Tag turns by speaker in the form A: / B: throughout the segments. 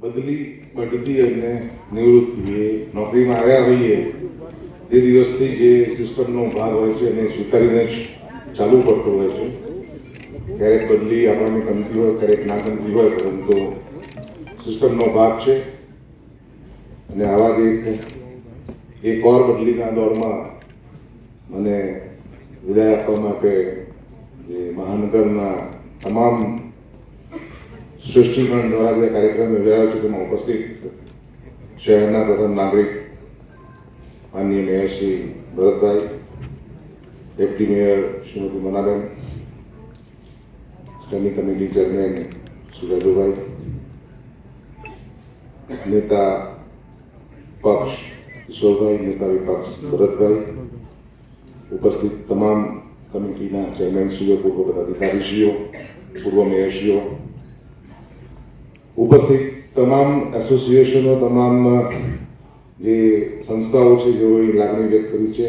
A: બદલી બઢતી અને નિવૃત્તિએ નોકરીમાં આવ્યા હોઈએ તે દિવસથી જે સિસ્ટમનો ભાગ હોય છે એને સ્વીકારીને જ ચાલુ પડતો હોય છે. ક્યારેક બદલી આપણને ગમતી હોય, ક્યારેક ના ગમતી હોય, પરંતુ સિસ્ટમનો ભાગ છે. અને આવા જ એક એક ઓર બદલીના દોરમાં મને વિદાય આપવા માટે જે મહાનગરના તમામ સૃષ્ટિગણ દ્વારા જે કાર્યક્રમ યોજાયો છે. તેમાં ઉપસ્થિત શહેરના પ્રથમ નાગરિક, માનનીય mayor Shri Bharatbhai deputy mayor Shrimati Manaben standing committee chairman Shri Rajubhai, નેતા પક્ષ કિશોરભાઈ, નેતા વિપક્ષ ભરતભાઈ, ઉપસ્થિત તમામ કમિટીના ચેરમેનશ્રીઓ, પૂર્વ પદાધિકારીશ્રીઓ, પૂર્વ મેયરશ્રીઓ ઉપસ્થિત તમામ એસોસિએશનો, તમામ જે સંસ્થાઓ છે જેઓએ લાગણી વ્યક્ત કરી છે,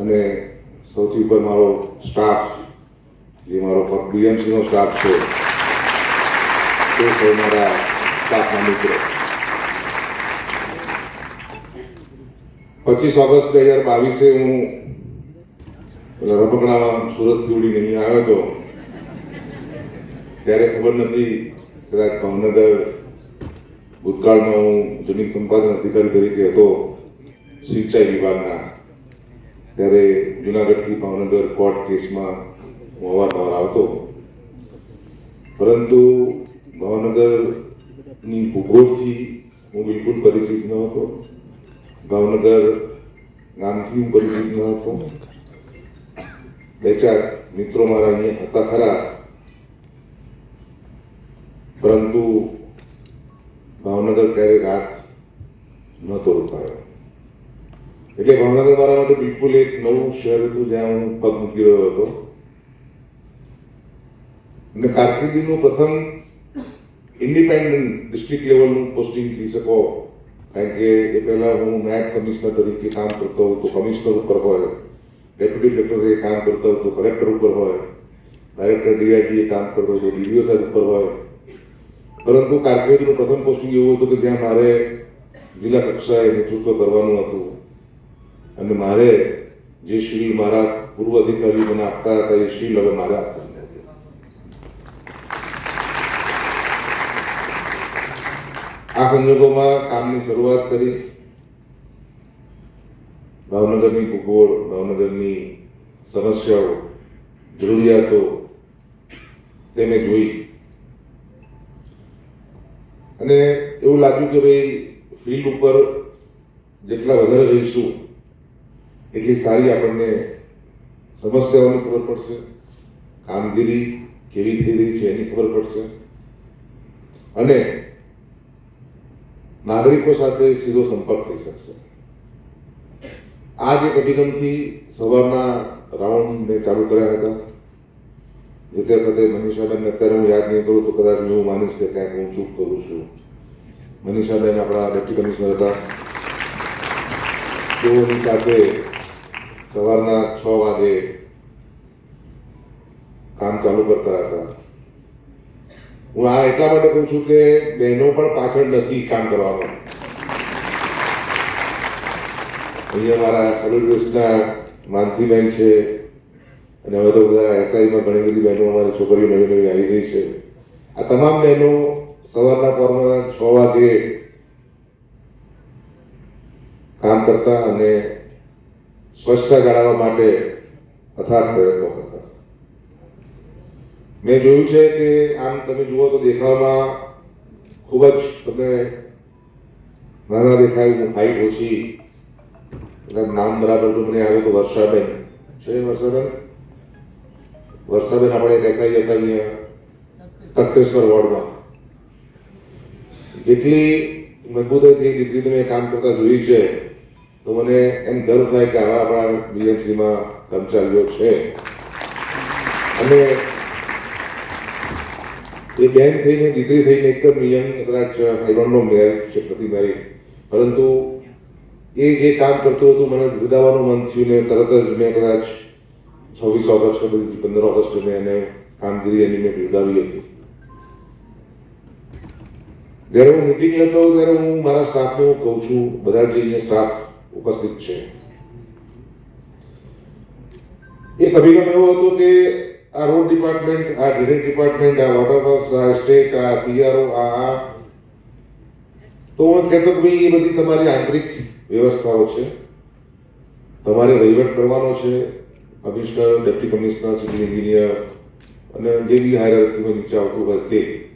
A: અને સૌથી ઉપર મારો સ્ટાફ જે મારો બીએમસીનો સ્ટાફ છે તે સૌ મારા સ્ટાફના મિત્રો. પચીસ ઓગસ્ટ બે હજાર બાવીસે હું પેલા રમકડામાં સુરતથી ઉડીને અહીંયા આવ્યો હતો, ત્યારે ખબર નથી કદાચ ભાવનગર ભૂતકાળમાં હું જમીન સંપાદન અધિકારી તરીકે હતો સિંચાઈ વિભાગના, ત્યારે જુનાગઢથી ભાવનગર કોર્ટ કેસમાં હું અવારનવાર આવતો પરંતુ ભાવનગરની ભૂગોળથી હું બિલકુલ પરિચિત ન હતો. ભાવનગર નામથી હું પરિચિત ન હતો. બે ચાર મિત્રો મારા અહીંયા હતા ખરા. પરંતુ ભાવનગર ક્યારે રાત નહોતો રોકાયો એટલે ભાવનગર મારા માટે બિલકુલ એક નવું શહેર હતું જ્યાં હું પગ મૂકી રહ્યો હતો. અને કારકિર્દીનું પ્રથમ ઇન્ડિપેન્ડન્ટ ડિસ્ટ્રિક્ટ લેવલનું પોસ્ટિંગ કહી શકો. કારણ કે એ પહેલાં હું નાયબ કમિશનર તરીકે કામ કરતો હતો, કમિશનર ઉપર હોય, ડેપ્યુટી કલેક્ટર તરીકે કામ કરતો હતો, કલેક્ટર ઉપર હોય, ડાયરેક્ટર ડીઆઈડીએ કામ કરતો હતો, ડીડીઓ સાહેબ ઉપર હોય પરંતુ કારકિર્દીનું પ્રથમ પોસ્ટિંગ એવું હતું કે જ્યાં મારે જિલ્લા કક્ષાએ નેતૃત્વ કરવાનું હતું. અને મારે જે શીલ મારા પૂર્વ અધિકારીઓ મને આપતા હતા એ શીલ હવે મારે આપવાની હતી આ સંજોગોમાં કામની શરૂઆત કરી. ભાવનગરની ભૂગોળ, ભાવનગરની સમસ્યાઓ, જરૂરિયાતો તેને જોઈ અને એવું લાગ્યું કે ભાઈ ફિલ્ડ ઉપર જેટલા વધારે રહીશું, એટલી સારી આપણને સમસ્યાઓની ખબર પડશે. કામગીરી કેવી થઈ રહી છે એની ખબર પડશે. અને નાગરિકો સાથે સીધો સંપર્ક થઈ શકશે. આ જ એક અભિગમથી સવારના રાઉન્ડ મેં ચાલુ કર્યા હતા. જે તે મનીષાબેન અત્યારે હું યાદ નહીં કરું તો કદાચ હું માનીશ કે કાંઈક હું ચૂક કરું છું મનીષાબેન આપણા ડેપ્ટી કમિશનર હતા તેઓની સાથે સવારના છ વાગે કામ ચાલુ કરતા હતા હું આ એટલા માટે કહું છું કે બહેનો પણ પાછળ નથી કામ કરવામાં અહીંયા મારા વેસ્ટના માનસીબેન છે અને હવે તો બધા એસઆઈમાં ઘણી બધી બહેનો અમારી છોકરીઓ નવી નવી આવી ગઈ છે. આ તમામ બહેનો સવારના પોરમાં છ વાગે કામ કરતા અને સ્વચ્છતા જાળવવા માટે અથાગ પ્રયત્નો કરતા. મેં જોયું છે કે આમ તમે જુઓ તો દેખાવામાં ખૂબ જ તમને નાના દેખાય હાઈટ ઓછી નામ બરાબર તો મને આવ્યું તો વર્ષાબેન. છે વર્ષાબેન? વર્ષાબેન આપણે એક જતા અહીંયા તખ્તેશ્વર વોર્ડમાં. જેટલી મજબૂતાઈથી દીકરી મેં કામ કરતા જોઈ છે, તો મને એમ ગર્વ થાય કે આવા આપણા બીએમસીમાં કર્મચારીઓ છે. અને એ બેન થઈને, દીકરી થઈને એકદમ યંગ કદાચ આઈ ડોન્ટ છે, નથી મેરિટ પરંતુ એ જે કામ કરતું હતું, મને બિરદાવવાનું મન થયું ને તરત જ મેં કદાચ છવ્વીસ ઓગસ્ટ બધી પંદર ઓગસ્ટ મેં એને કામગીરી એની મેં બિરદાવી હતી. જ્યારે હું મિટિંગ લેતો હોઉં ત્યારે હું મારા સ્ટાફને કહું છું, બધા જે સ્ટાફ ઉપસ્થિત છે. એક અભિગમ એવો હતો કે આ રોડ ડિપાર્ટમેન્ટ આ ડ્રેનેજ ડિપાર્ટમેન્ટ આ વોટર વર્ક્સ આ સ્ટેટ આ પીઆરઓ આ આ. તો હું કહેતો કે ભાઈ, એ બધી તમારી આંતરિક વ્યવસ્થાઓ છે. તમારે વહીવટ કરવાનો છે. Commissioner deputy commissioner, civil engineer અને જે બી હાયરાર્કીમાં નીચે આવતું હોય તે.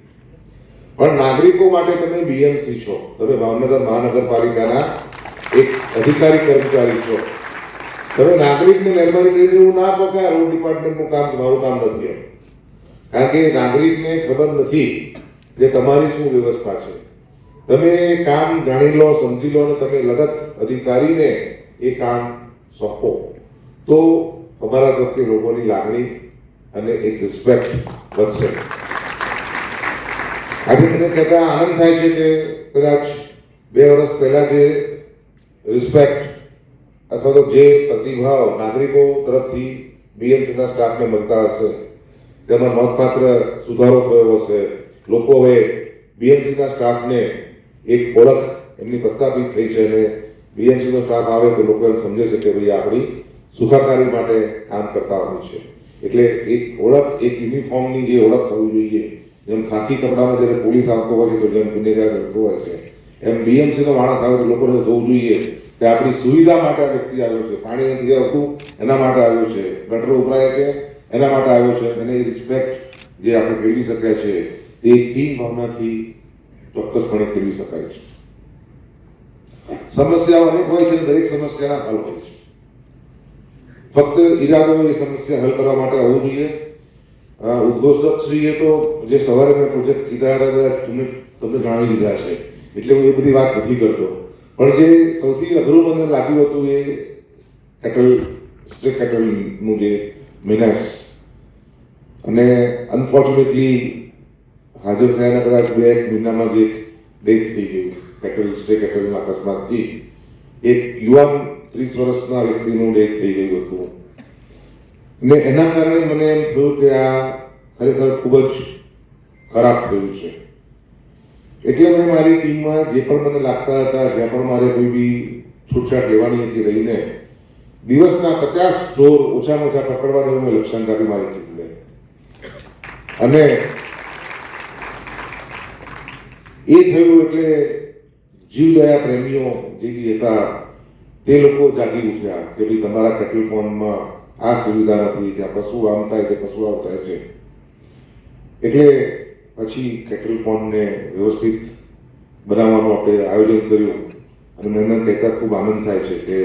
A: પણ નાગરિકો માટે તમે બીએમસી છો. તમે ભાવનગર મહાનગરપાલિકાના એક અધિકારી કર્મચારી છો. તમે નાગરિકને મહેરબાની કરી એવું ના પકાય રોડ ડિપાર્ટમેન્ટનું કામ તમારું કામ નથી એમ. કારણ કે નાગરિકને ખબર નથી કે તમારી શું વ્યવસ્થા છે. તમે કામ જાણી લો, સમજી લો અને તમે લગત અધિકારીને એ કામ સોંપો. તો તમારા પ્રત્યે લોકોની લાગણી અને એક રિસ્પેક્ટ વધશે. આજે મને કહેતા આનંદ થાય છે કે કદાચ બે વર્ષ પહેલા જે રિસ્પેક્ટ અથવા તો જે પ્રતિભાવ નાગરિકો તરફથી બીએમસીના સ્ટાફને મળતા હશે, તેમાં નોંધપાત્ર સુધારો થયો હશે. લોકો હવે બીએમસીના સ્ટાફને એક ઓળખ એમની પ્રસ્થાપિત થઈ છે અને બીએમસીનો સ્ટાફ આવે તો લોકો એમ સમજે છે કે ભાઈ આપણી સુખાકારી માટે કામ કરતા હોય છે. એટલે એક ઓળખ, એક યુનિફોર્મની જે ઓળખ થવી જોઈએ, જેમ ખાખી કપડામાં જ્યારે પોલીસ આવતો હોય છે, તો જેમ ગુનેગાર કરતો હોય છે, એમ બીએમસીનો માણસ આવે તો લોકોને જોવું જોઈએ કે આપણી સુવિધા માટે આ વ્યક્તિ આવ્યો છે. પાણી નથી આવતું, એના માટે આવ્યો છે. ગટરો ઉભરાય છે, એના માટે આવ્યો છે. અને એ રિસ્પેક્ટ જે આપણે કેળવી શકાય છે, તે ટીમ ભાવનાથી ચોક્કસપણે કેળવી શકાય છે. સમસ્યાઓ અનેક હોય છે દરેક સમસ્યાના હલ હોય ફક્ત ઈરાદો એ સમસ્યા હલ કરવા માટે આવવું જોઈએ. ઉદ્ઘોષકશ્રીએ તો જે સવારે મેં પ્રોજેક્ટ કીધા હતા, બધા તમને તમને જણાવી દીધા છે. એટલે હું એ બધી વાત નથી કરતો. પણ જે સૌથી અઘરું મને લાગ્યું હતું એ કેટલ સ્ટેટ કેટલનું જે મિનાસ. અને અનફોર્ચ્યુનેટલી હાજર થયાના કદાચ બે એક મહિનામાં જ ડેથ થઈ ગયું કેટલ સ્ટે કેટલના અકસ્માતથી. એક યુવાન ત્રીસ વર્ષના વ્યક્તિનું ડેથ થઈ ગયું હતું. ને એના કારણે મને એમ થયું કે આ ખરેખર ખૂબ જ ખરાબ થયું છે. એટલે મેં મારી ટીમમાં જે પણ મને લાગતા હતા, જ્યાં પણ મારે કોઈ બી છૂટછાટ લેવાની હતી રહીને, દિવસના પચાસ ઢોર ઓછામાં ઓછા પકડવાનું મેં લક્ષ્યાંક આપી મારી ટીમને. અને એ થયું એટલે જીવદયા પ્રેમીઓ જે બી હતા તે લોકો જાગી ઉઠ્યા કે ભાઈ તમારા કેટલ પોન્ડમાં આ સુવિધા નથી, ત્યાં પશુ આમ થાય કે પશુ આમ થાય છે. એટલે પછી કેટલ પોન્ડને વ્યવસ્થિત બનાવવાનું આપણે આયોજન કર્યું અને મને કહેતા ખૂબ આનંદ થાય છે કે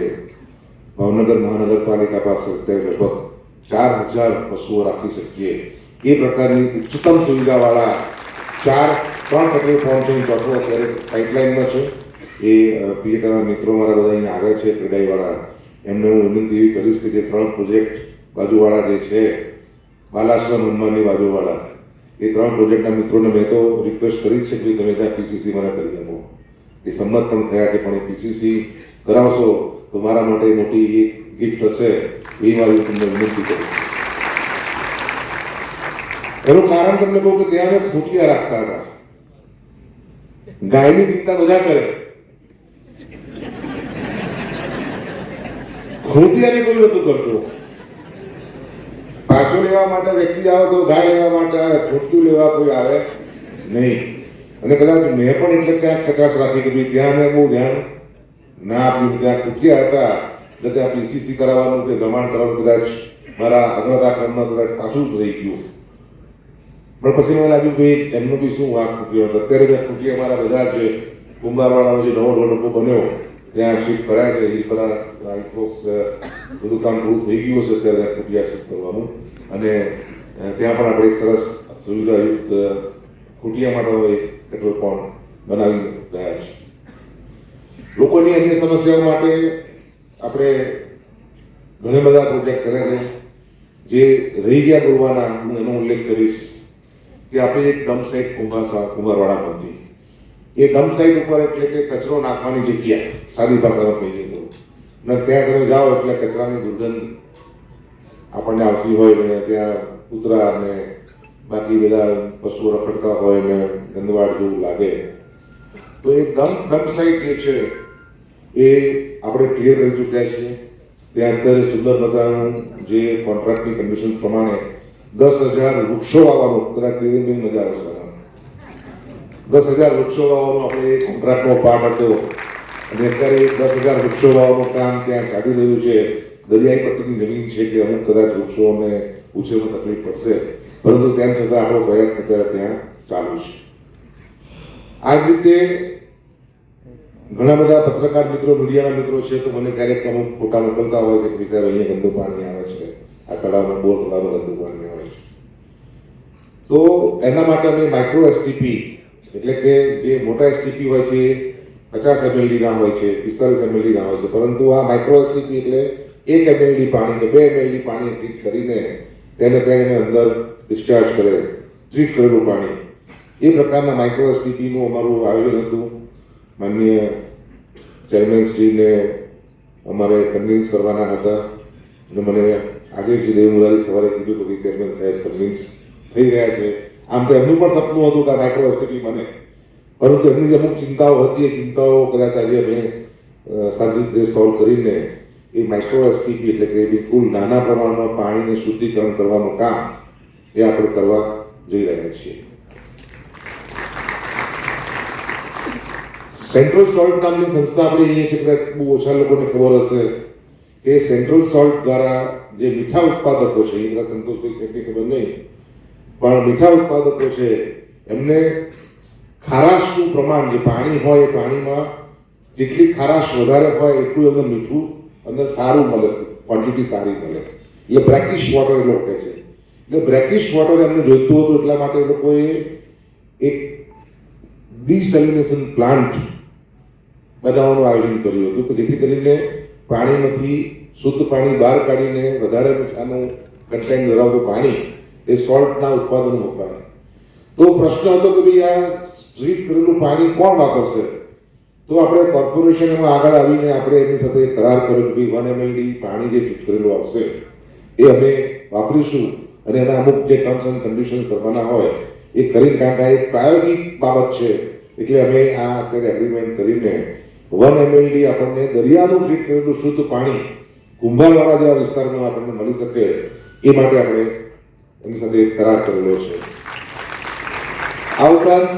A: ભાવનગર મહાનગરપાલિકા પાસે અત્યારે લગભગ ચાર હજાર પશુઓ રાખી શકીએ. એ પ્રકારની ઉચ્ચતમ સુવિધાવાળા ચાર, ત્રણ કેટલી પંપ છે ચોથો અત્યારે પાઇપલાઇનમાં છે. એ પીએટાના મિત્રો મારા બધા અહીંયા આવ્યા છે ક્રેડાઈવાળા. એમને હું વિનંતી એવી કરીશ કે જે ત્રણ પ્રોજેક્ટ બાજુવાળા જે છે, બાલાશ્રમ હનુમાનની બાજુવાળા, એ ત્રણ પ્રોજેક્ટના મિત્રોને મેં તો રિક્વેસ્ટ કરી જ છે કે તમે ત્યાં પીસીસી મને કરી આપો. એ સંમત પણ થયા છે, પણ એ પીસીસી કરાવશો તો મારા માટે મોટી એક ગિફ્ટ હશે એ મારી તમને વિનંતી કરું એનું કારણ તમને કહું કે ત્યાં અમે ખૂટિયા રાખતા હતા. ગાયની ચિંતા બધા કરે. ખૂટિયાની કોઈ નતું કરતું. પાછો લેવા માટે વ્યક્તિ આવે તો ગાય લેવા માટે આવે ખૂટક્યું લેવા કોઈ આવે નહીં. અને કદાચ મેં પણ એટલે ક્યાંક કચાશ રાખી કે ભાઈ ત્યાં મેં બહુ ધ્યાન ના આપ્યું ત્યાં કુટિયા હતા, એટલે ત્યાં પીસીસી કરાવવાનું કે ગમાણ કરવાનું કદાચ મારા અગ્રતા ક્રમમાં કદાચ પાછું જ રહી ગયું. પણ પછી મને લાગ્યું ભાઈ એમનું બી શું વાંક ખૂટ્યો હતો. અત્યારે મેં ખૂટી અમારા બધા જે કુંભારવાળાનો જે નવો ઢોળકો બન્યો ત્યાં શિફ્ટ કર્યા છે બધા રાજકોટ બધું કામ પૂરું થઈ ગયું હશે અત્યારે ત્યાં ખૂટિયા શિફ્ટ કરવાનું અને ત્યાં પણ આપણે એક સરસ સુવિધાયુક્ત ખૂટિયા માટે એક પેટ્રોલ પંપ બનાવી રહ્યા છે લોકોની અન્ય સમસ્યાઓ માટે આપણે ઘણા બધા પ્રોજેક્ટ કર્યા છે જે રહી ગયા બોલવાના હું એનો ઉલ્લેખ કરીશ કે આપણે એક ડમ્પ સાઇટ કુંભાર કુંભારવાડામાંથી એ ડમ્પ સાઈડ ઉપર એટલે કે કચરો નાખવાની જગ્યા, સાદી ભાષામાં કહીએ તો. ને ત્યાં તમે જાઓ એટલે કચરાની દુર્ગંધ આપણને આવતી હોય ને, ત્યાં કૂતરા ને બાકી બધા પશુઓ રખડતા હોય ને ગંદવાડ જેવું લાગે. તો એ ડમ્પ ડમ્પ સાઈટ જે છે, એ આપણે ક્લિયર કરી ચૂક્યા છીએ. ત્યાં અત્યારે સુંદર બધાનું જે કોન્ટ્રાક્ટની કન્ડિશન પ્રમાણે દસ હજાર વૃક્ષો વાવવાનું, કદાચ દેવેન્દ્રભાઈ મજા આવશે. દસ હજાર વૃક્ષો વાવવાનો આપણે એ કોન્ટ્રાક્ટનો પાર્ટ હતો. અને અત્યારે દસ હજાર વૃક્ષો વાવવાનું કામ ત્યાં ચાલી રહ્યું છે. દરિયાઈ પટ્ટીની જમીન છે એટલે અમુક કદાચ વૃક્ષોને ઉછેરમાં તકલીફ પડશે. પરંતુ તેમ છતાં આપણો પ્રયત્ન અત્યારે ત્યાં ચાલુ છે. આ જ રીતે ઘણા બધા પત્રકાર મિત્રો, મીડિયાના મિત્રો છે તો મને ક્યારેક અમુક ફોટા મોકલતા હોય કે ભાઈ સાહેબ, અહીંયા ગંદુ પાણી આવે છે. આ તળાવમાં બોર તળાવમાં ગંદુ પાણી આવે છે. તો એના માટે અમે માઇક્રો એસટીપી એટલે કે જે મોટા એસટીપી હોય છે, પચાસ એમએલડીના હોય છે, પિસ્તાલીસ એમએલડીના હોય છે, પરંતુ આ માઇક્રો એસટીપી એટલે એક એમએલડી પાણી કે બે એમએલડી પાણી ટ્રીટ કરીને તેને તેને અંદર ડિસ્ચાર્જ કરે ટ્રીટ કરેલું પાણી. એ પ્રકારના માઇક્રો એસટીપીનું અમારું આયોજન હતું. માનનીય ચેરમેનશ્રીને અમારે કન્વિન્સ કરવાના હતા. અને મને આજે જ દેવ મુરારી સવારે કીધું કે ચેરમેન સાહેબ કન્વિન્સ થઈ રહ્યા છે. આમ તો એમનું પણ સપનું હતું કે આ માઇક્રો હોસ્પિટલ બને. પરંતુ એમની જે અમુક ચિંતાઓ હતી, એ ચિંતાઓ કદાચ આજે અમે સારી રીતે સોલ્વ કરીને એ માઇક્રો એસટીપી એટલે કે બિલકુલ નાના પ્રમાણમાં પાણીને શુદ્ધિકરણ કરવાનું કામ એ આપણે કરવા જઈ રહ્યા છીએ. સેન્ટ્રલ સોલ્ટ નામની સંસ્થા આપણે અહીંયા છે, કદાચ બહુ ઓછા લોકોને ખબર હશે કે સેન્ટ્રલ સોલ્ટ દ્વારા જે મીઠા ઉત્પાદકો છે, એ બધા સંતોષભાઈ છે ખબર નહીં પણ મીઠા ઉત્પાદકો છે, એમને ખારાશનું પ્રમાણ, જે પાણી હોય એ પાણીમાં, જેટલી ખારાશ વધારે હોય એટલું એમને મીઠું અંદર સારું મળે ક્વોન્ટિટી સારી મળે. એટલે બ્રેકિશ વોટર એ લોકો કહે છે. એટલે બ્રેકિશ વોટર એમને જોઈતું હતું એટલા માટે એ લોકોએ એક ડિસેલિનેશન પ્લાન્ટ બનાવવાનું આયોજન કર્યું હતું, કે જેથી કરીને પાણીમાંથી શુદ્ધ પાણી બહાર કાઢીને વધારે મીઠાનું કન્ટેન્ટ ધરાવતું પાણી એ સોલ્ટના ઉત્પાદનો વપરાય તો પ્રશ્ન હતો કે ભાઈ, આ સ્ટ્રીટ કરેલું પાણી કોણ વાપરશે? તો આપણે કોર્પોરેશન એમાં આગળ આવીને આપણે એમની સાથે કરાર કર્યો કે ભાઈ, વન એમએલડી પાણી જે ટ્રીટ કરેલું આવશે એ અમે વાપરીશું. અને એના અમુક જે ટર્મ્સ એન્ડ કન્ડિશન કરવાના હોય, એ કરીને કારણ કે આ એક પ્રાયોગિક બાબત છે. એટલે અમે આ અત્યારે એગ્રીમેન્ટ કરીને વન એમએલડી આપણને દરિયાનું ટ્રીટ કરેલું શુદ્ધ પાણી કુંભારવાડા જેવા વિસ્તારમાં આપણને મળી શકે, એ માટે આપણે એમની સાથે કરાર કરેલો છે. આ ઉપરાંત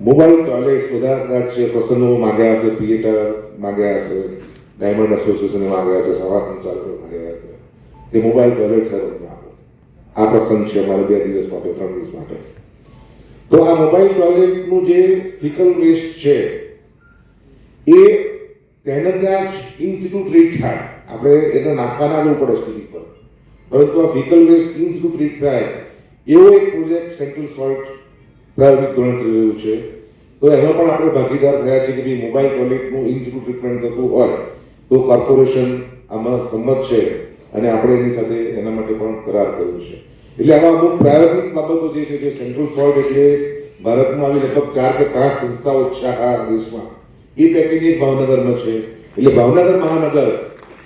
A: મોબાઈલ ટોયલેટ્સ બધા કદાચ પ્રસંગો માગ્યા હશે થિયેટર માગ્યા હશે ડાયમંડ એસોસિએશને માગ્યા હશે, સવા સંચાલકો માગ્યા હશે, તે મોબાઈલ ટોયલેટ સર અમને આપો. આ પ્રસંગ છે અમારે બે દિવસ માટે, ત્રણ દિવસ માટે. તો આ મોબાઈલ ટોયલેટનું જે ફિકલ વેસ્ટ છે, એ તેને ત્યાં ઇન સિટુ ટ્રીટ થાય. આપણે એને નાખવાના જવું પડે પર પરંતુ આ faecal waste in situ treat થાય એવો એક પ્રોજેક્ટ સેન્ટ્રલ સોલ્ટ પ્રાયોગિક ધોરણ કરી રહ્યું છે. તો એમાં પણ આપણે ભાગીદાર થયા છે કે ભાઈ મોબાઈલ ટોયલેટનું ઇન સિટુ ટ્રીટમેન્ટ થતું હોય તો કોર્પોરેશન આમાં સંમત છે અને આપણે એની સાથે એના માટે પણ કરાર કર્યો છે. એટલે આવા અમુક પ્રાયોગિક બાબતો જે છે, જે સેન્ટ્રલ સોલ્ટ એટલે ભારતમાં આવી લગભગ ચાર કે પાંચ સંસ્થાઓ છે આ દેશમાં. એ પેકેજ ભાવનગરમાં છે. એટલે ભાવનગર મહાનગર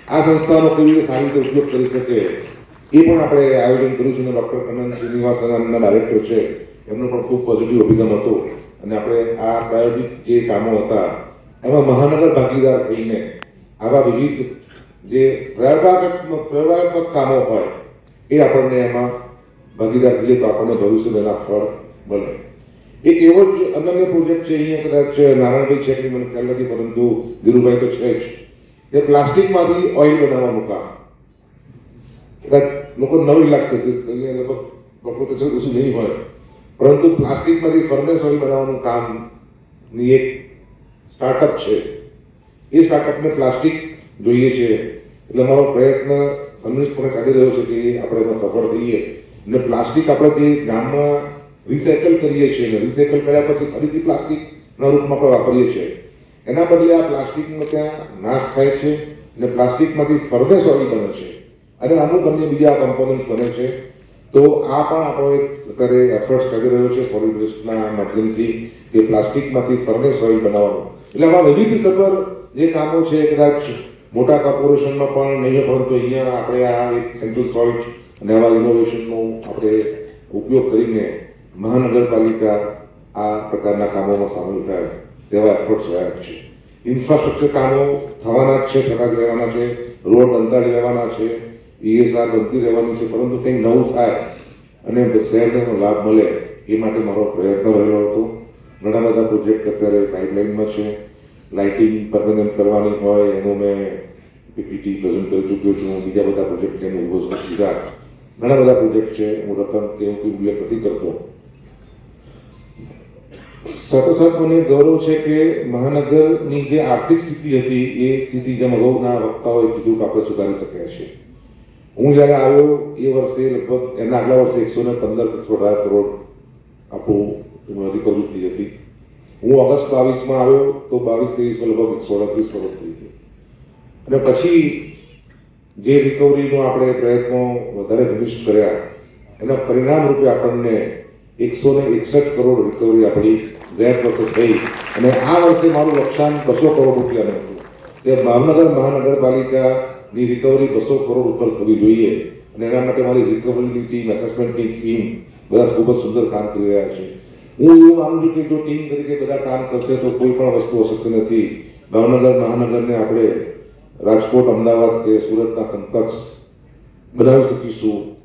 A: આ સંસ્થાનો કેવી રીતે સારી રીતે ઉપયોગ કરી શકે એ પણ આપણે આયોજન કર્યું છે અને ડૉક્ટર કનન શ્રીનિવાસન એમના ડાયરેક્ટર છે. એમનો પણ ખૂબ પોઝિટિવ અભિગમ હતો. અને આપણે આ પ્રાયોગિક જે કામો હતા, એમાં મહાનગર ભાગીદાર થઈને આવા વિવિધ જે પ્રયોગાત્મક પ્રયોગાત્મક કામો હોય, એ આપણને એમાં ભાગીદાર થઈએ તો આપણને ભવિષ્યમાં એના ફળ મળે. એક એવો જ અનન્ય પ્રોજેક્ટ છે, અહીંયા કદાચ નારાયણભાઈ છે કે મને ખ્યાલ નથી, પરંતુ ધીરુભાઈ તો છે જ. કે પ્લાસ્ટિકમાંથી ઓઇલ બનાવવાનું કામ. કદાચ લોકો નવી લાગશે કે અહીંયા લગભગ લોકો તો છે શું નહીં હોય. પરંતુ પ્લાસ્ટિકમાંથી ફર્નેસ ઓઇલ બનાવવાનું કામની એક સ્ટાર્ટઅપ છે. એ સ્ટાર્ટઅપને પ્લાસ્ટિક જોઈએ છે. એટલે અમારો પ્રયત્ન સંનિષ્ઠપણે ચાલી રહ્યો છે કે આપણે એમાં સફળ થઈએ. અને પ્લાસ્ટિક આપણે જે ગામમાં રિસાયકલ કરીએ છીએ અને રિસાયકલ કર્યા પછી ફરીથી પ્લાસ્ટિકના રૂપમાં આપણે વાપરીએ છીએ. એના બદલે આ પ્લાસ્ટિકનો ત્યાં નાશ થાય છે અને પ્લાસ્ટિકમાંથી ફર્નેસ ઓઇલ બને છે. અને અમુક અન્ય બીજા કમ્પોનન્ટ્સ બને છે. તો આ પણ આપણો એક અત્યારે એફર્ટ્સ કરી રહ્યો છે સોલિડ વેસ્ટના માધ્યમથી કે પ્લાસ્ટિકમાંથી ફર્નેસ ઓઇલ બનાવવાનું. એટલે આમાં વિવિધ સભર જે કામો છે કદાચ મોટા કોર્પોરેશનમાં પણ નહીં પરંતુ અહીંયા આપણે આ એક સેન્ટ્રલ સોઇટ અને આવા ઇનોવેશનનો આપણે ઉપયોગ કરીને મહાનગરપાલિકા આ પ્રકારના કામોમાં સામેલ થાય તેવા એફર્ટ્સ રહ્યા જ છે. ઇન્ફ્રાસ્ટ્રક્ચર કામો થવાના જ છે, થતા જ રહેવાના છે. રોડ બનતા જ રહેવાના છે. ઈએસઆર બનતી રહેવાની છે, પરંતુ કંઈક નવું થાય અને શહેરને લાભ મળે એ માટે મારો પ્રયત્ન રહેલો હતો. ઘણા બધા પ્રોજેક્ટ અત્યારે પાઇપલાઇનમાં છે. લાઇટિંગ પરમેનન્ટ કરવાની હોય, એનો મેં પીપીટી પ્રેઝન્ટ કરી ચૂક્યો છું. બીજા બધા પ્રોજેક્ટ એનું ઘોષણા કીધા ઘણા બધા પ્રોજેક્ટ છે, હું રકમ કે એવું કોઈ ઉલ્લેખ નથી કરતો. સાથોસાથ મને ગૌરવ છે કે મહાનગરની જે આર્થિક સ્થિતિ હતી, એ સ્થિતિ જેમ અગાઉના વક્તાઓએ કીધું કે આપણે સુધારી શક્યા છીએ. હું જ્યારે આવ્યો એ વર્ષે લગભગ એના આગલા વર્ષે એકસો ને પંદર અઢાર કરોડ આપણું રિકવરી થઈ હતી. હું ઓગસ્ટ બાવીસમાં આવ્યો તો બાવીસ ત્રેવીસમાં લગભગ એકસો અડત્રીસ કરોડ થઈ હતી અને પછી જે રિકવરીનો આપણે પ્રયત્નો વધારે ઘનિષ્ઠ કર્યા, એના પરિણામ રૂપે આપણને એકસો ને એકસઠ કરોડ રિકવરી આપણી ગયા વર્ષે થઈ. અને આ વર્ષે મારું લક્ષ્યાંક બસો કરોડ રૂપિયાનું હતું. કે ભાવનગર મહાનગરપાલિકાની રિકવરી બસો કરોડ ઉપર થવી જોઈએ. અને એના માટે મારી રિકવરીની ટીમ એસેસમેન્ટની ટીમ બધા ખૂબ જ સુંદર કામ કરી રહ્યા છે. હું એવું માનું છું કે જો ટીમ તરીકે બધા કામ કરશે તો કોઈ પણ વસ્તુ અશક્ય નથી. ભાવનગર, મહાનગરને આપણે રાજકોટ, અમદાવાદ કે સુરતના સમકક્ષ બનાવી શકીશું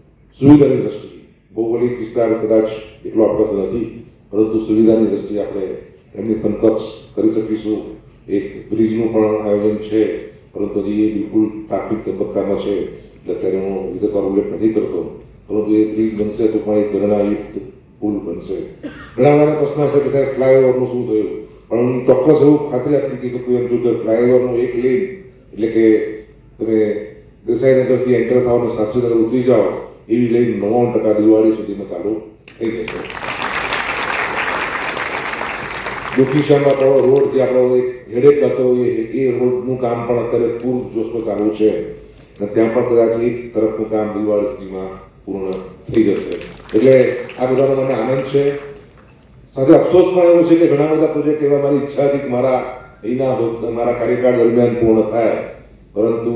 A: સુવિધાની દ્રષ્ટિએ. ભૌગોલિક વિસ્તાર કદાચ એટલો આપણી પાસે નથી, પરંતુ સુવિધાની દ્રષ્ટિએ આપણે એમની સમકક્ષ કરી શકીશું. એક બ્રિજનું પણ આયોજન છે. પરંતુ હજી એ બિલકુલ પ્રાથમિક તબક્કામાં છે, એટલે અત્યારે હું વિગતવાર ઉલ્લેખ નથી કરતો. પરંતુ એ બ્રિજ બનશે તો પણ એક ઘરણાયુક્ત પુલ બનશે. ઘણા બધાને પ્રશ્ન હશે કે સાહેબ, ફ્લાયઓવરનું શું થયું? પણ હું ચોક્કસ એવું ખાતરી આપી કહી શકું એમ છું કે ફ્લાયઓવરનું એક લેન એટલે કે તમે દેસાઈનગરથી એન્ટર થાવ અને શાસ્ત્રીનગર ઉતરી જાઓ, એવી લઈને નવ્વાણું ટકા દિવાળી સુધીમાં ચાલુ થઈ જશે. દુખીશામાં આપણો રોડ જે આપણો એક હેડેક હતો, એ એ રોડનું કામ પણ અત્યારે પૂર જોશમાં ચાલુ છે. અને ત્યાં પણ કદાચ એક તરફનું કામ દિવાળી સુધીમાં પૂર્ણ થઈ જશે. એટલે આ બધાનો મને આનંદ છે. સાથે અફસોસ પણ એવો છે કે ઘણા બધા પ્રોજેક્ટ એવા મારી ઈચ્છા હતી કે મારા એના મારા કાર્યકાળ દરમિયાન પૂર્ણ થાય. પરંતુ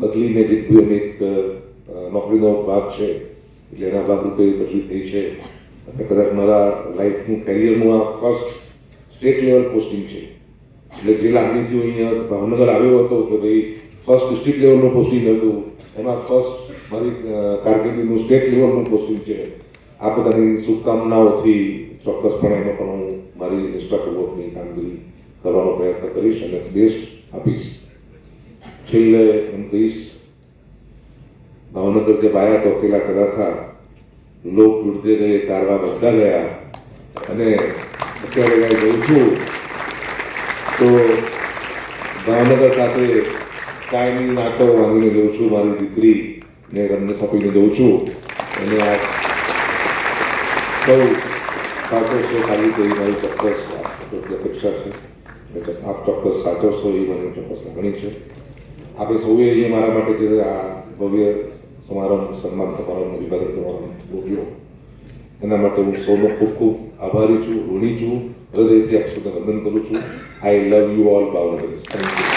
A: બદલીને જે કીધું એમ એક નોકરીનો ભાગ છે. એટલે એના ભાગરૂપે પછી થઈ છે. અને કદાચ મારા લાઈફનું કેરિયરનું આ ફર્સ્ટ સ્ટેટ લેવલ પોસ્ટિંગ છે. એટલે જે લાગણીથી હું અહીંયા ભાવનગર આવ્યો હતો કે ભાઈ ફર્સ્ટ ડિસ્ટ્રિક્ટ લેવલનું પોસ્ટિંગ હતું. એમાં ફર્સ્ટ મારી કારકિર્દીનું સ્ટેટ લેવલનું પોસ્ટિંગ છે. આ બધાની શુભકામનાઓથી ચોક્કસપણે એનો પણ હું મારી નિષ્ઠાપૂર્વકની કામગીરી કરવાનો પ્રયત્ન કરીશ અને બેસ્ટ આપીશ. છેલ્લે એમ કહીશ, ભાવનગર જબ આયા તો પેલા કરા થા લોક તૂટતે ગયે કારવા વધતા ગયા અને જ્યારે જઉં છું. તો ભાવનગર સાથે કાયમી નાતો બાંધીને જઉં છું, મારી દીકરી ને તમને સોંપીને જઉં છું. અને આ સૌ સાચવશો સારી તો મારી ચોક્કસ અપેક્ષા છે. આપ ચોક્કસ સાચવશો એ મને ચોક્કસ લાગણી છે. આપણે સૌએ અહીંયા મારા માટે જે આ ભવ્ય સમારંભ, સન્માન સમારંભ વિવાદિત સમારંભ ગોઠવ્યો, એના માટે હું સૌનો ખૂબ ખૂબ આભારી છું, ઋણી છું. હૃદયથી આપ સૌને વંદન કરું છું. I love you all Bhavnagar. Thank you